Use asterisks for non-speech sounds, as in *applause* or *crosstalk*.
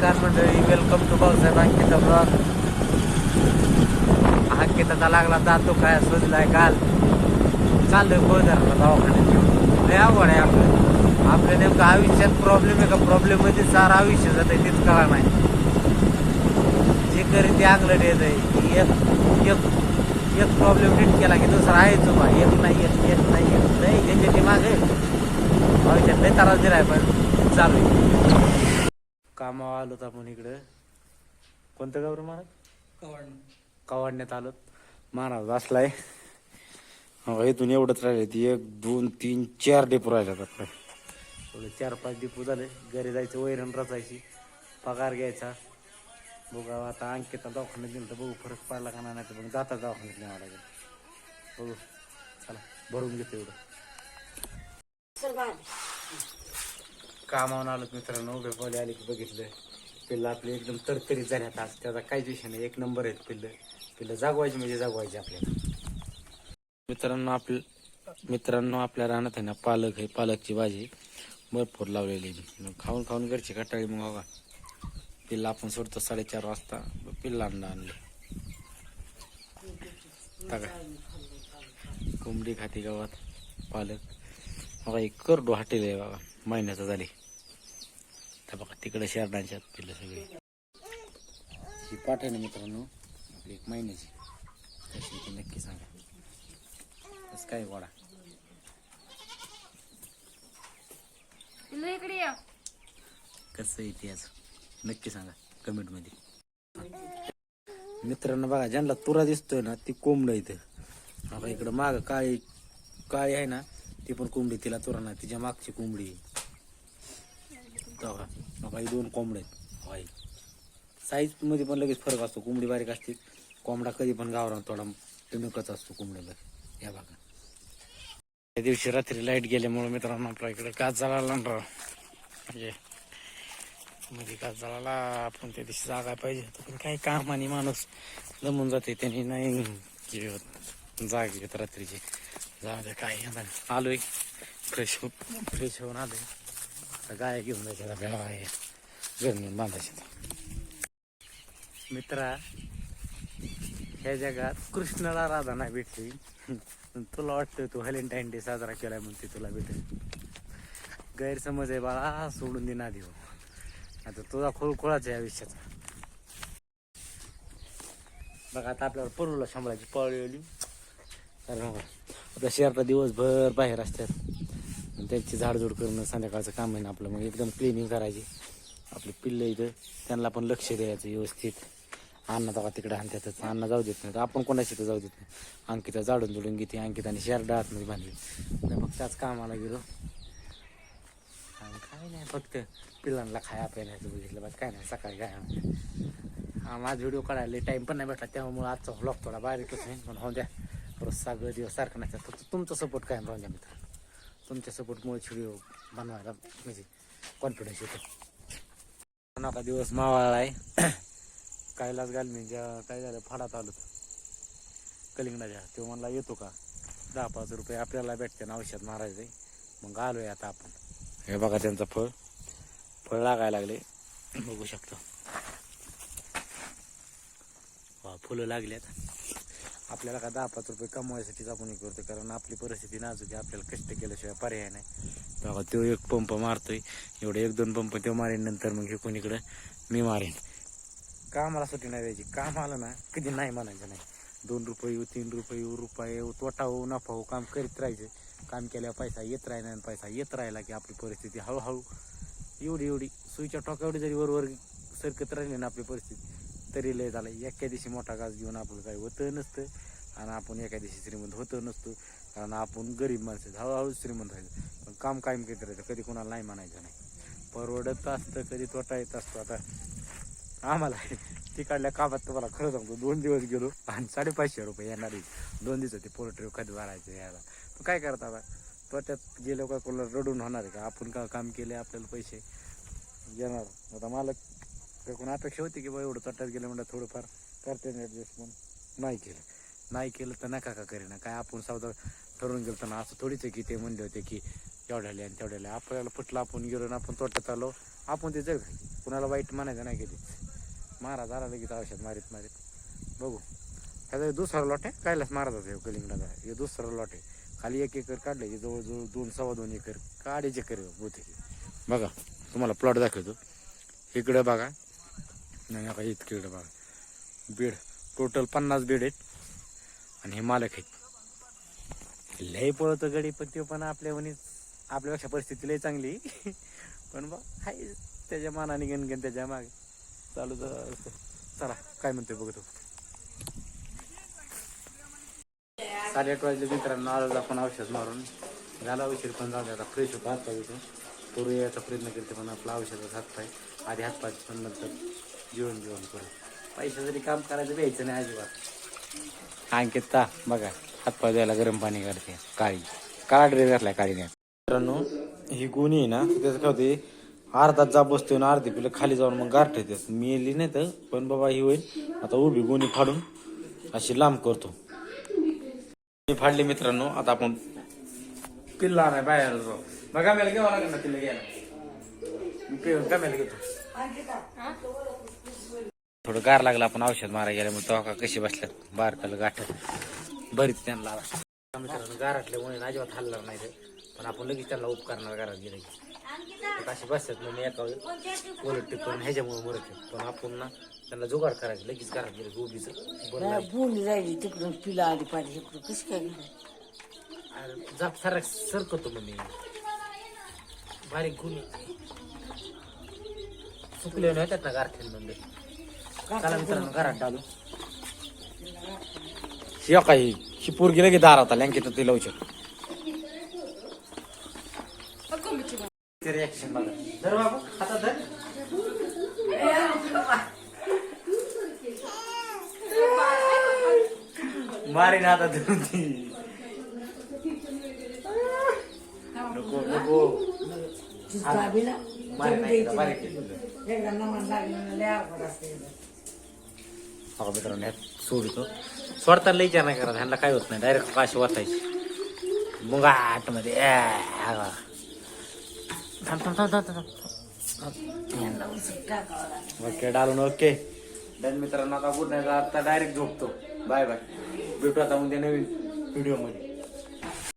नमस्कार मंडळी welcome to Bhausaheb Ankita blog अंकिताचा लागला जातो काय सोजलाय काल. चाललोय गोळदाराला दवाखान्यात घेऊन. लय आवड आहे आपलं. आपलं नेमकं आयुष्यात प्रॉब्लेम आहे का? प्रॉब्लेममध्ये सारं आयुष्य जात आहे तेच कळा नाही. जे करी ते आगलं येत आहे एक एक एक प्रॉब्लेम नीट केला की दुसरा आहे उभा. एक नाही एक एक नाही एक नाही. ज्याच्या मागे. आयुष्यात लय त्रास दिलाय पण चालू आहे. कामावर आलोत आपण इकडं. कोणतं गाव रे महाराज? कवाडण्यात आलोत. महाराज बसलाय हो इथून एवढंच राहिले ती एक दोन तीन चार डेपो राहिल्यात आपले एवढे चार पाच डेपो झाले. घरी जायचं वैरण रचायची. पगार घ्यायचा. बघा आता अंकिता दवाखान्यात गेलं तर बघू फरक पडला का नाही तर मग जाता दवाखान्यात न्यावं लागेल. बघू. चला भरून घेतो एवढं. कामावून आलो मित्रांनो. उभे आले की बघितलं. पिल्लं आपले एकदम तरतरीत झाल्यात आज. त्याचा काहीच विषय नाही. एक नंबर आहेत पिल्लं. पिल्लं जागवायची म्हणजे जागवायची आपल्याला. मित्रांनो आपल्या मित्रांनो आपल्या रानात आहे ना पालक आहे. पालकची भाजी भरपूर लावलेली आहे. मग खाऊन खाऊन घरची कटाळी मग बघा. पिल्ला आपण सोडतो साडेचार वाजता. पिल्ला अंडा आणले. कोंबडी खाती गावात. पालक. बघा एक करडू हॉटेल आहे बघा. महिन्याचं झाली. तर बघा तिकडे शेरडांच्यात पिल्लं सगळे. ही पाठ आहे ना मित्रांनो आपली एक महिन्याची. कशी ती नक्की सांगा. कसं काय पिल्लू इकडे कसं इतिहास नक्की सांगा कमेंटमध्ये मित्रांनो बघा ज्यांना तुरा दिसतोय ना ती कोंबड इथं. बघा इकडं माग काळी काळी आहे ना ती पण कोंबडी तिला तुरा नाही तिच्या मागची कोंबडी बघा बघा दोन कोंबड्या आहेत. वाई साईजमध्ये साईजमध्ये पण लगेच फरक असतो. कोंबडी बारीक असते. कोंबडा कधी पण गावरा थोडा टणकच असतो कोंबड्याला या भागात त्या दिवशी रात्री लाइट गेल्यामुळे मित्रांनो आपल्या इकडे काच झाला राव. म्हणजे मध्ये काच झाला आपण त्या दिवशी जागा पाहिजे होतं. पण काही काम आणि माणूस जमून जाते त्यांनी नाही होत. जाग येत रात्रीची. जाऊ दे काय आलोय. फ्रेश होऊन फ्रेश होऊन आलोय. आता घेऊन जायच्या भेळा आहे गरमी बांधायचे मित्रा ह्या जगात कृष्णाला राधा नाही भेटली. तुला वाटतं तू व्हॅलेंटाईन डे साजरा केलाय म्हणते तुला भेटेल. गैरसमज आहे बाळा सोडून दे ना देऊ आता तुझा खोळखोळाच आहे आयुष्याचा. बघा आता आपल्याला परूला सांभाळायची पळी आली. कारण बघा, शहरात दिवसभर बाहेर असतात. त्यांची झाडझूड करणं संध्याकाळचं काम आहे ना आपलं मग एकदम क्लिनिंग करायची. आपली पिल्लं इथं त्यांना पण लक्ष द्यायचं व्यवस्थित. अन्न जावा तिकडे आणतातच. अन्न जाऊ देत नाही तर आपण कोणाशी तर जाऊ देत नाही. अंकिता जाडून जुडून घेते. अंकिताने शहर आतमध्ये बांधली. तर मग त्याच कामाला गेलो. आणि काय नाही फक्त पिल्लांना खाया प्यायला बघितलं. बा काय नाही सकाळी काय हा माझा व्हिडिओ काढायला टाइम पण नाही भेटला. त्यामुळे आजचा व्लॉग थोडा बारीकच होईल पण होऊ द्या. रोज सागर दिवस सारखं नाही. फक्त तुमचा सपोर्ट कायम राहून द्या मित्रांनो. तुमच्या सपोर्टमुळे व्हिडिओ बनवायला म्हणजे कॉन्फिडन्स येतो. नका दिवस मावाळा आहे. *coughs* कायलाच घाल मी. ज्या काय झालं? फाडात आलो. कलिंगडाच्या. तो म्हणला येतो का? दहा पाच रुपये आपल्याला भेटते ना औषध मारायचं. मग आलोय आता आपण. हे बघा त्यांचं फळ. फळ लागायला लागले. *coughs* बघू शकतो. वा फुलं आता आपल्याला का दहा पाच रुपये कमवायसाठीच आपण हे करतो कारण आपली परिस्थिती नाजूक आहे आपल्याला कष्ट केल्याशिवाय पर्याय नाही. तेव्हा तो एक पंप मारतोय एवढे एक दोन पंप तो मारेन नंतर मग हे कोणीकडं मी मारेन. कामाला सुट्टी नाही द्यायची. काम आलं ना कधी नाही म्हणायचं नाही. दोन रुपये येऊ तीन रुपये येऊ रुपये येऊ तोटा होऊ नफा होऊ काम करीत राहायचं. काम केल्यावर पैसा येत राहिला आणि पैसा येत राहिला की आपली परिस्थिती हळूहळू एवढी एवढी. सुईच्या टोका एवढी जरी वरवर सरकत राहिली ना आपली परिस्थिती तरी लय झालं. एका दिवशी मोठा गाज घेऊन आपलं काही होतं नसतं. आणि आपण एका दिवशी श्रीमंत होतं नसतो. कारण आपण गरीब माणसं हळूहळू श्रीमंत व्हायचं. पण काम कायम करीत राहायचं कधी कोणाला नाही म्हणायचं नाही. परवडत असतं कधी तोटा येत असतो. आता आम्हाला तिकडल्या कामात तुम्हाला खरं सांगतो दोन दिवस गेलो आणि साडेपाचशे रुपये येणार दोन दिवस ते पोल्ट्री खत भरायचं यायला काय करता आता? तोट्यात गेलो का कोणाला रडून होणार आहे का? आपण का काम केले आपल्याला पैसे? येणार. आता मालक का कोण अपेक्षा होती की बा एवढं तोट्यात गेलं म्हणलं थोडंफार करते ॲडजस्टमेंट नाही केलं. नाही केलं तर नका का करेना? काय आपण सौदा ठरवून गेलो ना असं थोडीच आहे की ते म्हणले होते की एवढ्याले आणि तेवढ्याले आपल्याला पटलं आपण गेलो ना आपण तोट्यात आलो. आपण ते जग कुणाला वाईट म्हणायचं नाही कधीच महाराज आला लगेच औषध मारीत मारीत. बघू. ह्याचा दुसरा लॉट आहे. कायलाच महाराजाचा हे कलिंगडाचा? हे दुसरा लॉट आहे. खाली एक एकर काढले की जवळजवळ दोन सव्वा दोन एकर का अडीच एकर आहे बहुतेक बघा तुम्हाला प्लॉट दाखवतो. इकडं बघा. नाही नका इतकडं बघा बेड टोटल पन्नास बेड आहेत. आणि हे मालक आहेत. लय पळतो गडी पण ते पण आपल्या वनी आपल्यापेक्षा परिस्थिती लय चांगली. पण बा हाय त्याच्या मानाने गणगण त्याच्यामागे. चालू तर चला काय म्हणतोय बघतो. साडेआठ वाजले मित्रांनो आज आपण औषध मारून. झाला उशीर पण जाऊ आता फ्रेश होतो हात पूर्वी याचा प्रयत्न करते पण आपला औषधाचा हात पाय आधी हात पाहिजे पण नंतर. जेवण जेवण करू पैसे जरी काम करायचं द्यायचं नाही अजिबात. अंकित ता बघा हातपाय द्यायला गरम पाणी काढते काळी. काळा ड्रेस घातलाय काळीने. मित्रांनो ही गुणी आहे ना त्याचं काय होते अर्धा जाप बसतोय ना अर्धी पिलं खाली जाऊन मग गारठ येतात. मी येली नाही तर पण बाबा ही होईल. आता उभी गुणी फाडून अशी लांब करतो. मी फाडली मित्रांनो आता आपण पिल्ला नाही बाहेर जाऊ. बघा मला घ्यावं लागेल ना तिला घ्यायला? मी घेतो. थोडं गार लागलं आपण औषध मारा गेल्यामुळे तेव्हा का कशी बसल्यात? बारकाला गाठ. बरीच त्यांना मित्रांनो गाराटल्यामुळे अजिबात हल्ला नाही पण आपण लगेच त्यांना उपकारणार घरात गेले अशी बसतात मग मी एका उलट टिपून ह्याच्यामुळे मरत पण आपण ना त्यांना जुगाड करायचं लगेच घरात गेलं गोबीचं बोली राहिली तिकडून पिला आली पाहिजे इकडून. कसं काय जाप सारा सरकतो मग मी. बारीक गुन्हे सुकले येतात ना गारठ्यानमध्ये चला मित्रांनो घरात डालू. शिवा काही ही पोरगी लगे दारात आली अंकित ती लावू शकतो. रिॲक्शन बघा. धर बाबू धर. मारीन हातात धरून ती. नको नको. दाबीला मारीन जमू मित्रांनो ह्यात सोडतो सोडताना लई विचार नाही करा ह्यांना काय होत नाही डायरेक्ट काशी वाचायची मुंगाटमध्ये थांब थांब थांब थांब थांब ओके डालून ओके. डन मित्रांनो आता गुड नाईट आता डायरेक्ट झोपतो. Bye bye. भेटू आता उद्या नवीन व्हिडिओमध्ये